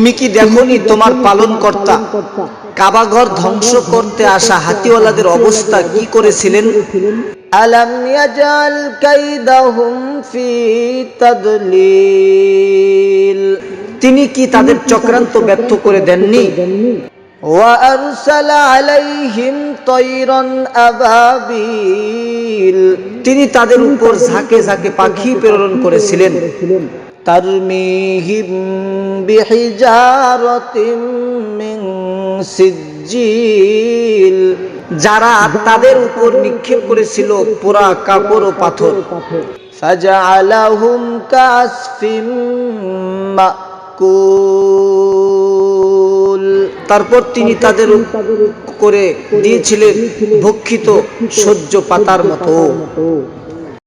তুমি কি দেখনি তোমার পালন কর্তা কাবাঘর ধ্বংস করতে আসা হাতিওয়ালাদের অবস্থা কি করেছিলেন? তিনি কি তাদের চক্রান্ত ব্যর্থ করে দেননি? ওয়ারুসালা আলাইহিম তায়রান তিনি তাদের উপর ঝাঁকে ঝাঁকে পাখি প্রেরণ করেছিলেন। যারা তাদের উপর নিক্ষেপ করেছিল পোড়া কাপড় ও পাথর। ফাজআলাহুম কাসফিম মাকুল। তারপর তিনি তাদের করে দিয়েছিলেন ভক্ষিত সহ্য পাতার মতো।